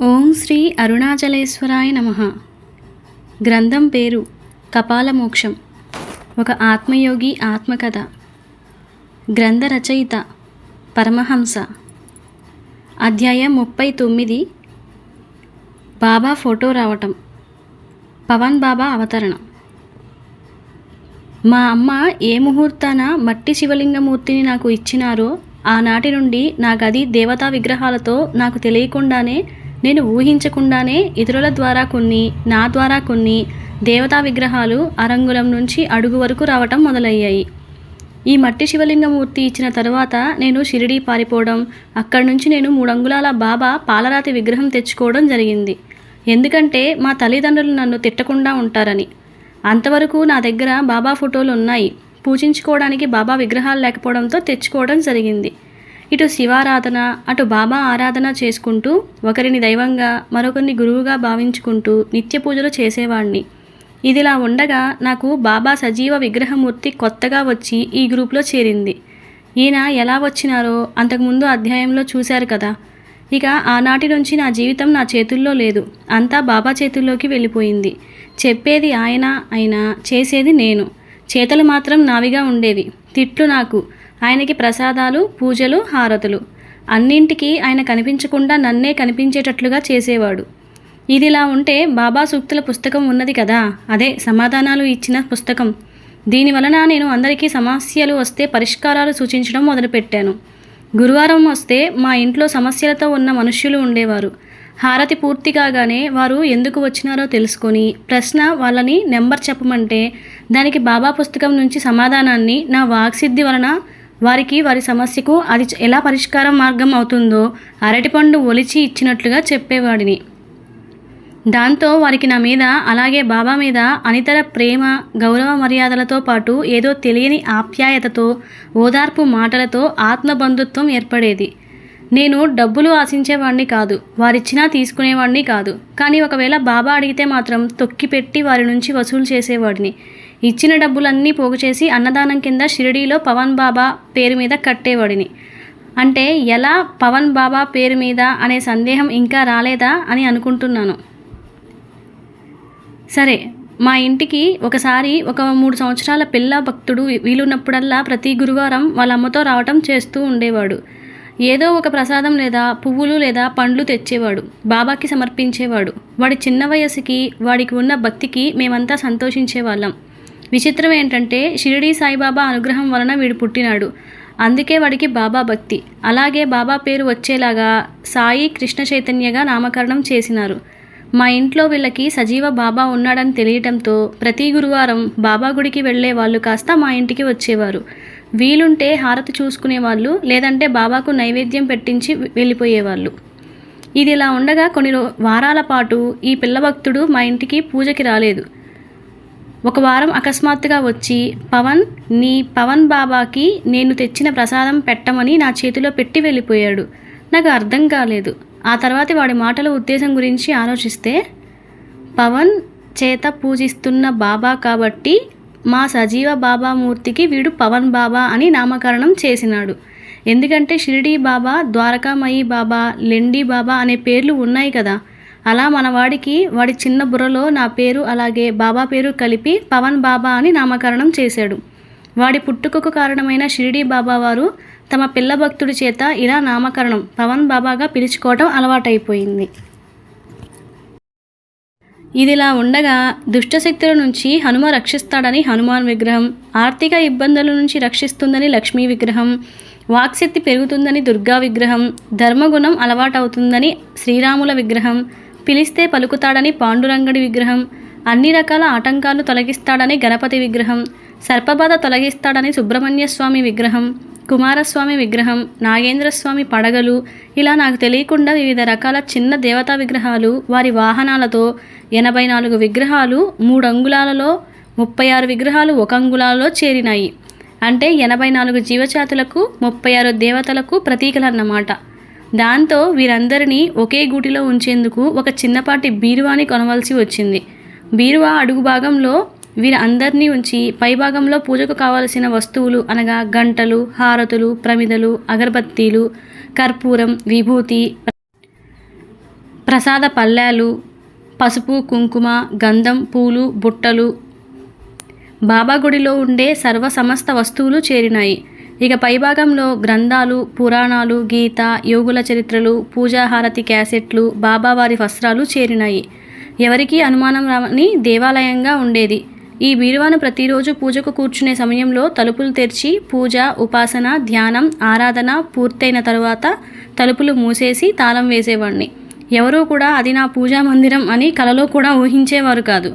ఓం శ్రీ అరుణాచలేశ్వరాయ నమ. గ్రంథం పేరు కపాలమోక్షం. ఒక ఆత్మయోగి ఆత్మకథ. గ్రంథ రచయిత పరమహంస. అధ్యాయం ముప్పై తొమ్మిది. బాబా ఫోటో రావటం. పవన్ బాబా అవతరణ. మా అమ్మ ఏ ముహూర్తాన మట్టి శివలింగమూర్తిని నాకు ఇచ్చినారో ఆనాటి నుండి నా గది దేవతా విగ్రహాలతో నాకు తెలియకుండానే నేను ఊహించకుండానే ఇతరుల ద్వారా కొన్ని నా ద్వారా కొన్ని దేవతా విగ్రహాలు అరంగుళం నుంచి అడుగు వరకు రావటం మొదలయ్యాయి. ఈ మట్టి శివలింగమూర్తి ఇచ్చిన తర్వాత నేను షిరిడీ పారిపోవడం అక్కడి నుంచి నేను మూడంగుళాల బాబా పాలరాతి విగ్రహం తెచ్చుకోవడం జరిగింది. ఎందుకంటే మా తల్లిదండ్రులు నన్ను తిట్టకుండా ఉంటారని. అంతవరకు నా దగ్గర బాబా ఫోటోలు ఉన్నాయి. పూజించుకోవడానికి బాబా విగ్రహాలు లేకపోవడంతో తెచ్చుకోవడం జరిగింది. ఇటు శివారాధన అటు బాబా ఆరాధన చేసుకుంటూ ఒకరిని దైవంగా మరొకరిని గురువుగా భావించుకుంటూ నిత్య పూజలు చేసేవాడిని ఇదిలా ఉండగా నాకు బాబా సజీవ విగ్రహమూర్తి కొత్తగా వచ్చి ఈ గ్రూప్లో చేరింది. ఈయన ఎలా వచ్చినారో అంతకుముందు అధ్యాయంలో చూశారు కదా. ఇక ఆనాటి నుంచి నా జీవితం నా చేతుల్లో లేదు. అంతా బాబా చేతుల్లోకి వెళ్ళిపోయింది. చెప్పేది ఆయన అయినా చేసేది నేను. చేతలు మాత్రం నావిగా ఉండేవి. తిట్లు నాకు. ఆయనకి ప్రసాదాలు పూజలు హారతులు. అన్నింటికీ ఆయన కనిపించకుండా నన్నే కనిపించేటట్లుగా చేసేవాడు. ఇదిలా ఉంటే బాబా సూక్తుల పుస్తకం ఉన్నది కదా? అదే సమాధానాలు ఇచ్చిన పుస్తకం. దీని వలన నేను అందరికీ సమస్యలు వస్తే పరిష్కారాలు సూచించడం మొదలుపెట్టాను. గురువారం వస్తే మా ఇంట్లో సమస్యలతో ఉన్న మనుష్యులు ఉండేవారు. హారతి పూర్తి కాగానే వారు ఎందుకు వచ్చినారో తెలుసుకొని ప్రశ్న వాళ్ళని నెంబర్ చెప్పమంటే దానికి బాబా పుస్తకం నుంచి సమాధానాన్ని నా వాక్సిద్ధి వలన వారికి వారి సమస్యకు అది ఎలా పరిష్కారం మార్గం అవుతుందో అరటిపండు ఒలిచి ఇచ్చినట్లుగా చెప్పేవాడిని. దాంతో వారికి నా మీద అలాగే బాబా మీద అనితర ప్రేమ గౌరవ మర్యాదలతో పాటు ఏదో తెలియని ఆప్యాయతతో ఓదార్పు మాటలతో ఆత్మబంధుత్వం ఏర్పడేది. నేను డబ్బులు ఆశించేవాడిని కాదు వారిచ్చినా తీసుకునేవాడిని కాదు. కానీ ఒకవేళ బాబా అడిగితే మాత్రం తొక్కిపెట్టి వారి నుంచి వసూలు చేసేవాడిని. ఇచ్చిన డబ్బులన్నీ పోగు చేసి అన్నదానం కింద షిరిడీలో పవన్ బాబా పేరు మీద కట్టేవాడిని. అంటే ఎలా పవన్ బాబా పేరు మీద అనే సందేహం ఇంకా రాలేదా అని అనుకుంటున్నాను. సరే మా ఇంటికి ఒకసారి ఒక మూడు సంవత్సరాల పిల్ల భక్తుడు వీలున్నప్పుడల్లా ప్రతి గురువారం వాళ్ళ అమ్మతో రావటం చేస్తూ ఉండేవాడు. ఏదో ఒక ప్రసాదం లేదా పువ్వులు లేదా పండ్లు తెచ్చేవాడు బాబాకి సమర్పించేవాడు. వాడి చిన్న వయసుకి వాడికి ఉన్న భక్తికి మేమంతా సంతోషించేవాళ్ళం. విచిత్రం ఏంటంటే షిరిడీ సాయిబాబా అనుగ్రహం వలన వీడు పుట్టినాడు. అందుకే వాడికి బాబా భక్తి. అలాగే బాబా పేరు వచ్చేలాగా సాయి కృష్ణ చైతన్యగా నామకరణం చేసినారు. మా ఇంట్లో వీళ్ళకి సజీవ బాబా ఉన్నాడని తెలియటంతో ప్రతి గురువారం బాబా గుడికి వెళ్ళే వాళ్ళు కాస్త మా ఇంటికి వచ్చేవారు. వీలుంటే హారతి చూసుకునేవాళ్ళు లేదంటే బాబాకు నైవేద్యం పెట్టించి వెళ్ళిపోయేవాళ్ళు. ఇది ఇలా ఉండగా కొన్ని వారాల పాటు ఈ పిల్ల భక్తుడు మా ఇంటికి పూజకి రాలేదు. ఒక వారం అకస్మాత్తుగా వచ్చి పవన్ నీ పవన్ బాబాకి నేను తెచ్చిన ప్రసాదం పెట్టమని నా చేతిలో పెట్టి వెళ్ళిపోయాడు. నాకు అర్థం కాలేదు. ఆ తర్వాత వాడి మాటల ఉద్దేశం గురించి ఆలోచిస్తే పవన్ చేత పూజిస్తున్న బాబా కాబట్టి మా సజీవ బాబా మూర్తికి వీడు పవన్ బాబా అని నామకరణం చేసినాడు. ఎందుకంటే షిరిడీ బాబా ద్వారకామయి బాబా లెండి బాబా అనే పేర్లు ఉన్నాయి కదా. అలా మన వాడికి వాడి చిన్న బుర్రలో నా పేరు అలాగే బాబా పేరు కలిపి పవన్ బాబా అని నామకరణం చేశాడు. వాడి పుట్టుకకు కారణమైన షిరిడీ బాబా వారు తమ పిల్ల భక్తుడి చేత ఇలా నామకరణం పవన్ బాబాగా పిలుచుకోవటం అలవాటైపోయింది. ఇదిలా ఉండగా దుష్టశక్తుల నుంచి హనుమ రక్షిస్తాడని హనుమాన్ విగ్రహం ఆర్థిక ఇబ్బందుల నుంచి రక్షిస్తుందని లక్ష్మీ విగ్రహం వాక్శక్తి పెరుగుతుందని దుర్గా విగ్రహం ధర్మగుణం అలవాటవుతుందని శ్రీరాముల విగ్రహం పిలిస్తే పలుకుతాడని పాండురంగడి విగ్రహం. అన్ని రకాల ఆటంకాలు తొలగిస్తాడని గణపతి విగ్రహం. సర్పబాధ తొలగిస్తాడని సుబ్రహ్మణ్య స్వామి విగ్రహం. కుమారస్వామి విగ్రహం. నాగేంద్రస్వామి పడగలు. ఇలా నాకు తెలియకుండా వివిధ రకాల చిన్న దేవతా విగ్రహాలు వారి వాహనాలతో ఎనభై నాలుగు విగ్రహాలు మూడు అంగుళాలలో ముప్పై ఆరు విగ్రహాలు ఒక అంగుళాలలో చేరినాయి. అంటే ఎనభై నాలుగు జీవజాతులకు ముప్పై ఆరు దేవతలకు ప్రతీకలన్నమాట దాంతో వీరందరినీ ఒకే గూటిలో ఉంచేందుకు ఒక చిన్నపాటి బీరువాని కొనవలసి వచ్చింది. బీరువా అడుగు భాగంలో వీరందరినీ ఉంచి పైభాగంలో పూజకు కావలసిన వస్తువులు అనగా గంటలు హారతులు ప్రమిదలు అగరబత్తీలు కర్పూరం విభూతి ప్రసాద పళ్ళాలు పసుపు కుంకుమ గంధం పూలు బుట్టలు బాబా గుడిలో ఉండే సర్వ సమస్త వస్తువులు చేరినాయి. ఇక పైభాగంలో గ్రంథాలు పురాణాలు గీత యోగుల చరిత్రలు పూజాహారతి క్యాసెట్లు బాబావారి వస్త్రాలు చేరినాయి. ఎవరికీ అనుమానం రాని దేవాలయంగా ఉండేది. ఈ బీరువాను ప్రతిరోజు పూజకు కూర్చునే సమయంలో తలుపులు తెరిచి పూజ ఉపాసన ధ్యానం ఆరాధన పూర్తయిన తరువాత తలుపులు మూసేసి తాళం వేసేవాడిని ఎవరూ కూడా అది నా పూజా మందిరం అని కలలో కూడా ఊహించేవారు కాదు.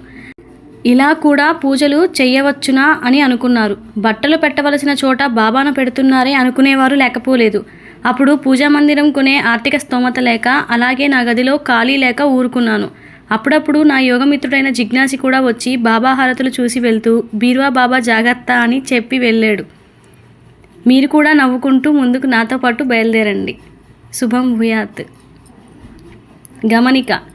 ఇలా కూడా పూజలు చేయవచ్చునా అని అనుకున్నారు. బట్టలు పెట్టవలసిన చోట బాబాను పెడుతున్నారే అనుకునేవారు లేకపోలేదు. అప్పుడు పూజా మందిరం కొనే ఆర్థిక స్తోమత లేక అలాగే నా గదిలో ఖాళీ లేక ఊరుకున్నాను. అప్పుడప్పుడు నా యోగమిత్రుడైన జిజ్ఞాసి కూడా వచ్చి బాబా హారతులు చూసి వెళ్తూ బీరువా బాబా జాగ్రత్త అని చెప్పి వెళ్ళాడు. మీరు కూడా నవ్వుకుంటూ ముందుకు నాతో పాటు బయలుదేరండి. శుభం భూయాత్. గమనిక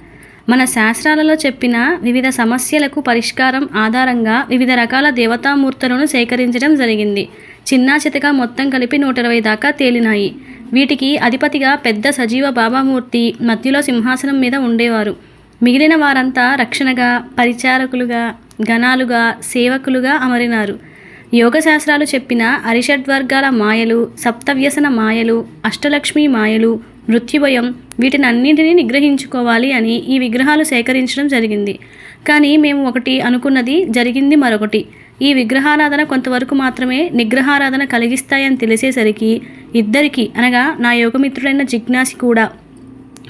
మన శాస్త్రాలలో చెప్పిన వివిధ సమస్యలకు పరిష్కారం ఆధారంగా వివిధ రకాల దేవతామూర్తులను సేకరించడం జరిగింది. చిన్నా చితక మొత్తం కలిపి నూట ఇరవై దాకా తేలినాయి. వీటికి అధిపతిగా పెద్ద సజీవ బాబామూర్తి మధ్యలో సింహాసనం మీద ఉండేవారు. మిగిలిన వారంతా రక్షణగా పరిచారకులుగా గణాలుగా సేవకులుగా అమరినారు. యోగశాస్త్రాలు చెప్పిన అరిషడ్వర్గాల మాయలు సప్తవ్యసన మాయలు అష్టలక్ష్మి మాయలు మృత్యుభయం. వీటినన్నింటినీ నిగ్రహించుకోవాలి అని ఈ విగ్రహాలు సేకరించడం జరిగింది. కానీ మేము ఒకటి అనుకున్నది జరిగింది మరొకటి. ఈ విగ్రహారాధన కొంతవరకు మాత్రమే నిగ్రహారాధన కలిగిస్తాయని తెలిసేసరికి ఇద్దరికి అనగా నా యోగమిత్రుడైన జిజ్ఞాసి కూడా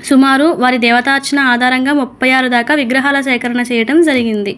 సుమారు వారి దేవతార్చన ఆధారంగా ముప్పై ఆరు దాకా విగ్రహాల సేకరణ చేయటం జరిగింది.